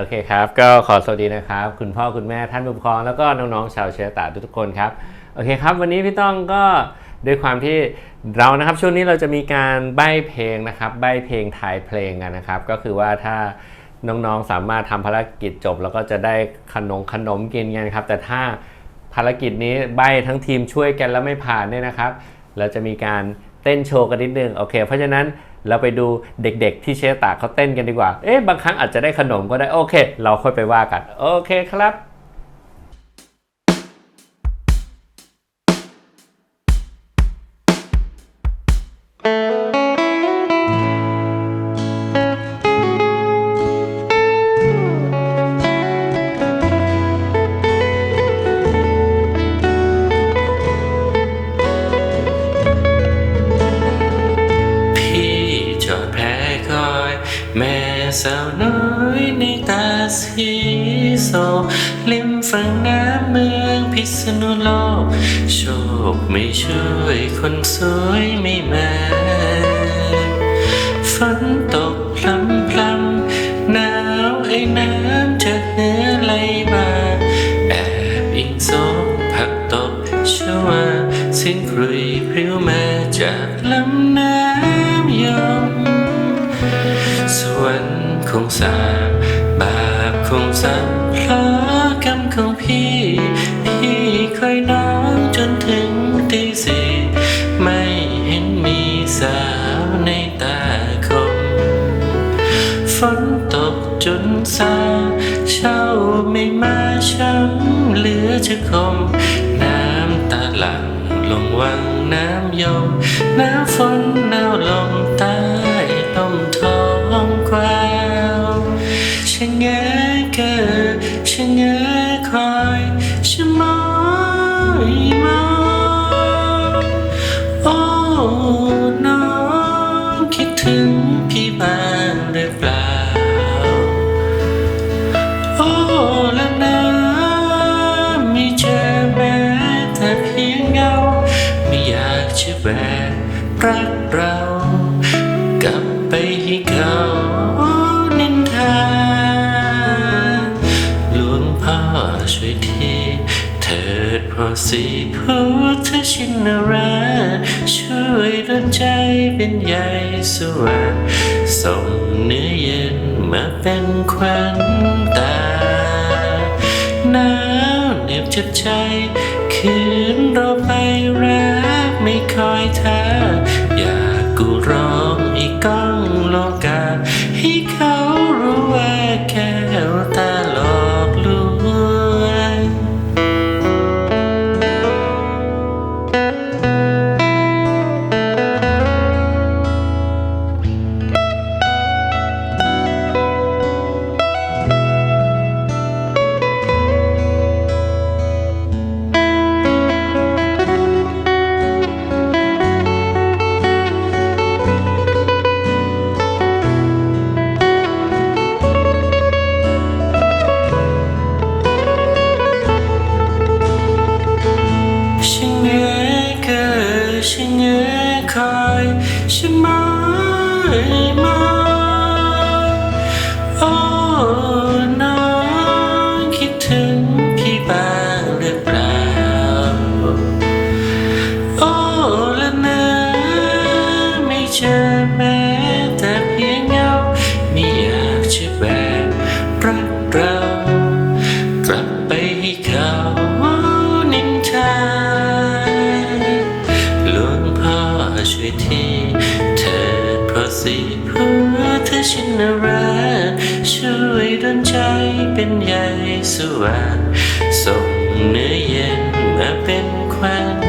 โอเคครับ ก็ขอสวัสดีนะครับ คุณพ่อคุณแม่ท่านผู้ปกครองแล้วก็น้องๆชาวเชียตาทุกๆคนครับ โอเคครับ วันนี้พี่ต้องก็ด้วยความที่เรานะครับช่วงนี้เราจะมีการใบ้เพลงนะครับ ใบ้เพลงทายเพลงกันนะครับ ก็คือว่าถ้าน้องๆสามารถทำภารกิจจบ แล้วก็จะได้ขนมขนมกินกันครับ แต่ถ้าภารกิจนี้ใบ้ทั้งทีมช่วยกันแล้วไม่ผ่านเนี่ยนะครับ เราจะมีการเต้นโชว์กันนิดนึงโอเค เพราะฉะนั้น เราไปดูเด็กๆที่เชตาเขาเต้นกันดีกว่า เอ๊ะบางครั้งอาจจะได้ขนมก็ได้โอเค เราค่อยไปว่ากัน โอเคครับ แม่สาวน้อยในตาสีโซริมฝั่งน้ำเมืองพิษณุโลก โชคไม่ช่วยคนสวยไม่มาฝนตกพลำพลำหนาวไอ้น้ำจากเหนื้อไหลมาแอบอิงโซผักตบชวาเสียงครุยพริ้วมาจากลำน้ำ สาบาปคงซ้ำเพราะกรรมของพี่ พี่คอยน้องจนถึงตีสี่ไม่เห็นมีสาวในตาคมฝนตกจนซาเช้าไม่มาช้ำเหลือจะคม น้ำตาหลังลงวังน้ำยมน้ำฝนหนาวลมต้ล ถึงพี่บ้างหรือเปล่า โอ้ละนะไม่เจอแม้แต่เพียงเงา ไม่อยากจะแบกรักเรา กลับไปให้เขานินทาหลวงพ่อช่วยทีเถิดพอสีพุทธชินราชช่วย ใจเป็นใยสว่างส่งเนื้อเย็นมาเป็นควันตาหนาวเหน็บจับใจ คืนเราไปรักไม่คอยท่าอยากกูร้องอีกก้องโลกาให้เขา ฉันเงยคอยฉันมอยมองโอ้น้องคิดถึงพี่บ้างหรือเปล่าโอ้ละนะไม่เจอแม้แต่เพียงเงาไม่อยากจะแบกรักเรากลับไปให้เขา เพราะสีพุทชินราชช่วยดนใจเป็นใยสว่างส่งเนื้อเย็นมาเป็นควัน